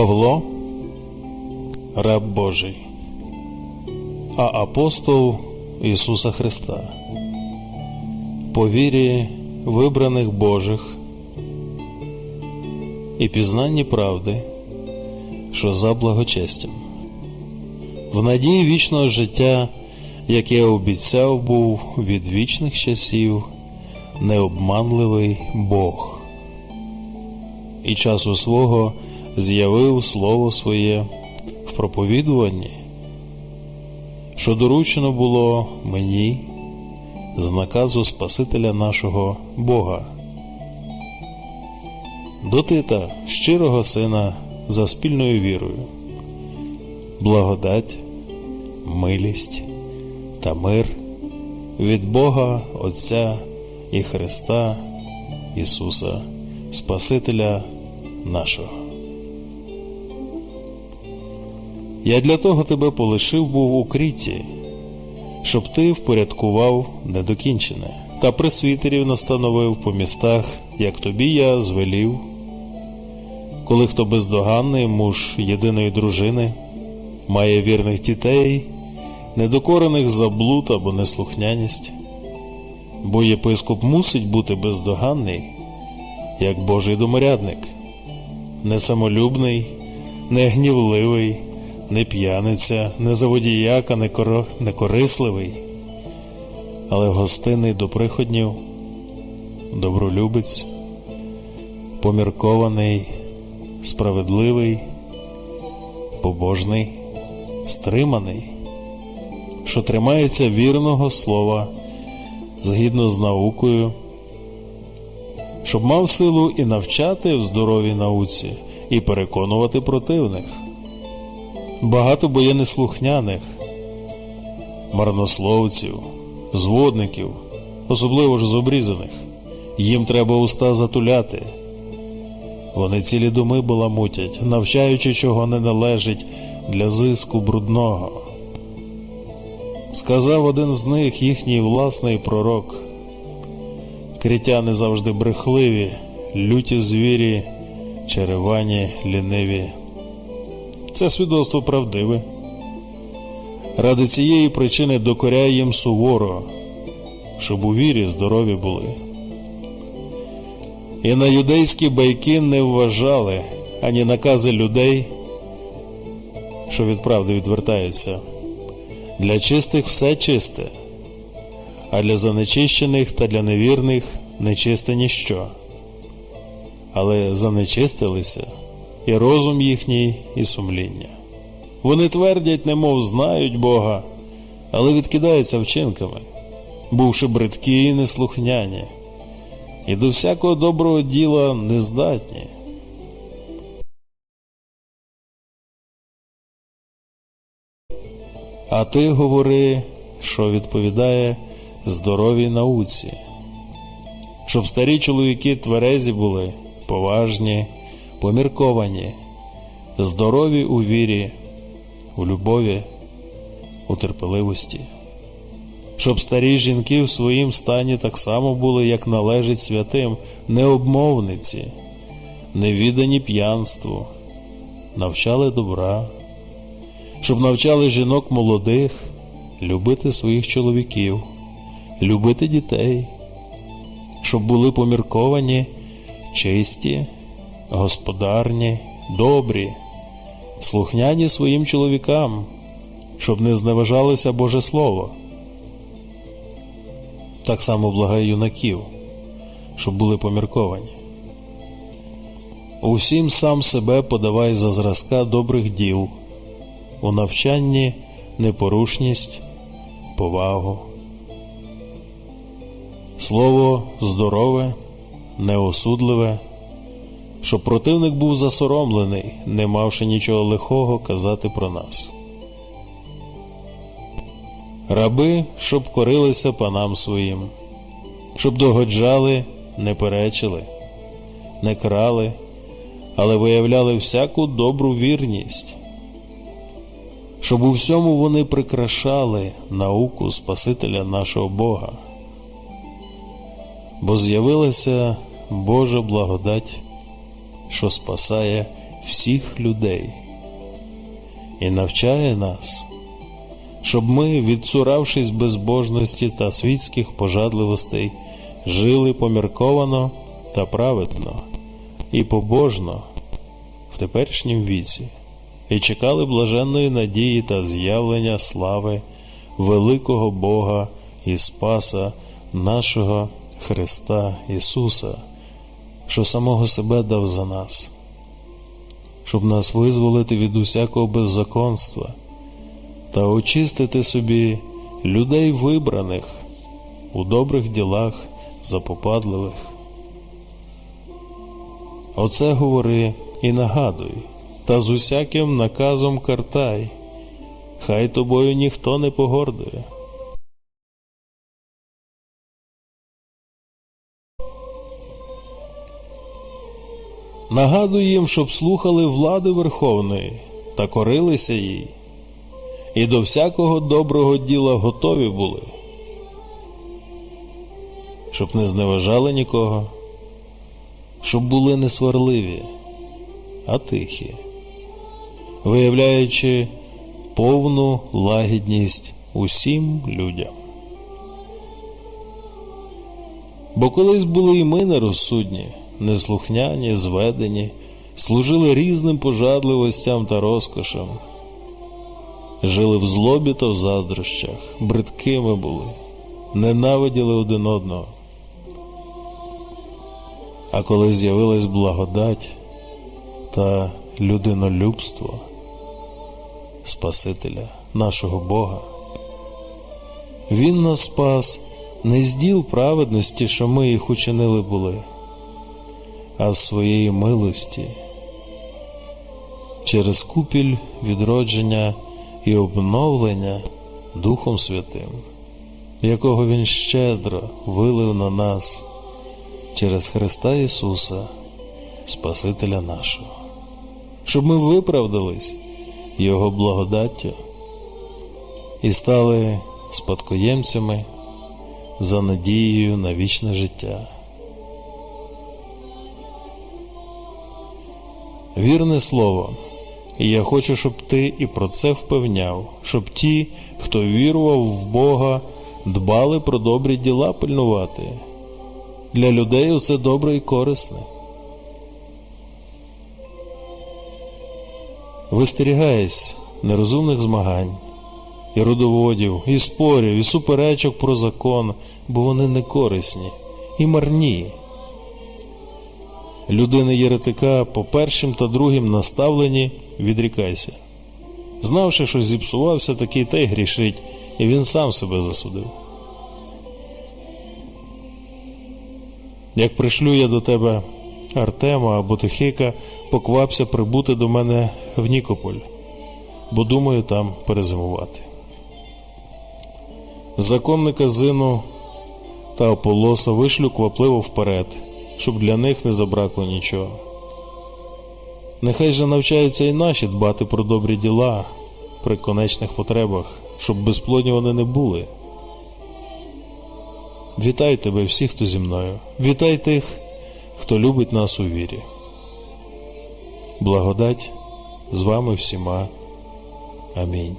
Павло, раб Божий, а апостол Ісуса Христа, по вірі вибраних Божих і пізнанні правди, що за благочестям, в надії вічного життя, яке обіцяв був від вічних часів необманливий Бог, і часу свого з'явив Слово Своє в проповідуванні, що доручено було мені з наказу Спасителя нашого Бога. До Тита, щирого сина за спільною вірою, благодать, милість та мир від Бога Отця і Христа Ісуса, Спасителя нашого. Я для того тебе полишив був у кріті, щоб ти впорядкував недокінчене, та пресвітерів настановив по містах, як тобі я звелів, коли хто бездоганний муж єдиної дружини, має вірних дітей, недокорених за блуд або неслухняність, бо єпископ мусить бути бездоганний, як Божий доморядник, не самолюбний, не п'яниця, не заводіяка, не, коро... не корисливий, але гостинний до приходнів, добролюбець, поміркований, справедливий, побожний, стриманий, що тримається вірного слова згідно з наукою, щоб мав силу і навчати в здоровій науці, і переконувати противних багато бо неслухняних, марнословців, зводників, особливо ж зобрізаних. Їм треба уста затуляти. Вони цілі думи баламутять, навчаючи, чого не належить для зиску брудного. Сказав один з них їхній власний пророк. Критяни завжди брехливі, люті звірі, черевані, ліниві. Це свідоцтво правдиве. Ради цієї причини докоряє їм суворо, щоб у вірі здорові були. І на юдейські байки не вважали ані накази людей, що від правди відвертаються. Для чистих все чисте, а для занечищених та для невірних нечисте ніщо. Але занечистилися і розум їхній, і сумління. Вони твердять, немов знають Бога, але відкидаються вчинками, бувши бридкі і неслухняні, і до всякого доброго діла нездатні. А ти говори, що відповідає здоровій науці, щоб старі чоловіки тверезі були, поважні помірковані, здорові у вірі, у любові, у терпеливості, щоб старі жінки в своїм стані так само були, як належить святим, необмовниці, невідані п'янству, навчали добра, щоб навчали жінок молодих любити своїх чоловіків, любити дітей, щоб були помірковані, чисті господарні, добрі, слухняні своїм чоловікам, щоб не зневажалося Боже Слово. Так само благає юнаків, щоб були помірковані. Усім сам себе подавай за зразка добрих діл, у навчанні непорушність, повагу. Слово здорове, неосудливе щоб противник був засоромлений, не мавши нічого лихого казати про нас. Раби, щоб корилися панам своїм, щоб догоджали, не перечили, не крали, але виявляли всяку добру вірність, щоб у всьому вони прикрашали науку Спасителя нашого Бога, бо з'явилася Божа благодать що спасає всіх людей і навчає нас, щоб ми, відцуравшись безбожності та світських пожадливостей, жили помірковано та праведно і побожно в теперішнім віці, і чекали блаженної надії та з'явлення слави великого Бога і Спаса нашого Христа Ісуса, що самого себе дав за нас, щоб нас визволити від усякого беззаконства та очистити собі людей вибраних у добрих ділах запопадливих. Оце говори і нагадуй, та з усяким наказом картай, хай тобою ніхто не погордує. Нагадуй їм, щоб слухали влади Верховної та корилися їй, і до всякого доброго діла готові були, щоб не зневажали нікого, щоб були не сварливі, а тихі, виявляючи повну лагідність усім людям. Бо колись були і ми нерозсудні, неслухняні, зведені, служили різним пожадливостям та розкошам, жили в злобі та в заздрощах, бридкими були, ненавиділи один одного. А коли з'явилась благодать та людинолюбство Спасителя нашого Бога, Він нас спас не з діл праведності, що ми їх учинили були, а з своєї милості через купіль відродження і обновлення Духом Святим, якого Він щедро вилив на нас через Христа Ісуса, Спасителя нашого, щоб ми виправдались Його благодаттю і стали спадкоємцями за надією на вічне життя. Вірне слово, і я хочу, щоб ти і про це впевняв, щоб ті, хто вірував в Бога, дбали про добрі діла пильнувати. Для людей це добре і корисне. Вистерігайся нерозумних змагань, і родоводів, і спорів, і суперечок про закон, бо вони не корисні і марні. Людини єретика по першим та другим наставленні відрікайся. Знавши, що зіпсувався такий та й грішить, і він сам себе засудив. Як пришлю я до тебе Артема або Тихика, поквапся прибути до мене в Нікополь, бо думаю там перезимувати. Законника Зину та Аполоса вишлю квапливо вперед, щоб для них не забракло нічого. Нехай же навчаються і наші дбати про добрі діла при конечних потребах, щоб безплодні вони не були. Вітаю тебе всіх, хто зі мною. Вітай тих, хто любить нас у вірі. Благодать з вами всіма. Амінь.